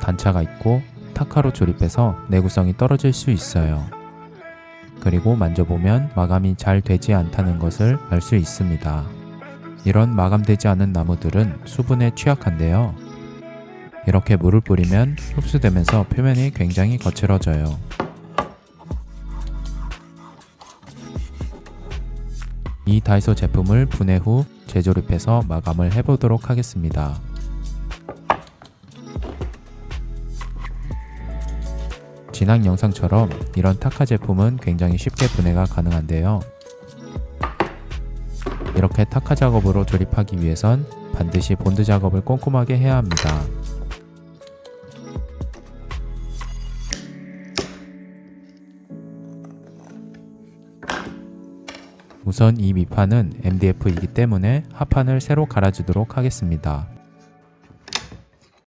단차가 있고 타카로 조립해서 내구성이 떨어질 수 있어요. 그리고 만져보면 마감이 잘 되지 않다는 것을 알 수 있습니다. 이런 마감되지 않은 나무들은 수분에 취약한데요. 이렇게 물을 뿌리면 흡수되면서 표면이 굉장히 거칠어져요. 이 다이소 제품을 분해 후 재조립해서 마감을 해보도록 하겠습니다. 지난 영상처럼 이런 타카 제품은 굉장히 쉽게 분해가 가능한데요. 이렇게 타카 작업으로 조립하기 위해선 반드시 본드 작업을 꼼꼼하게 해야 합니다. 우선 이 밑판은 MDF이기 때문에 하판을 새로 갈아주도록 하겠습니다.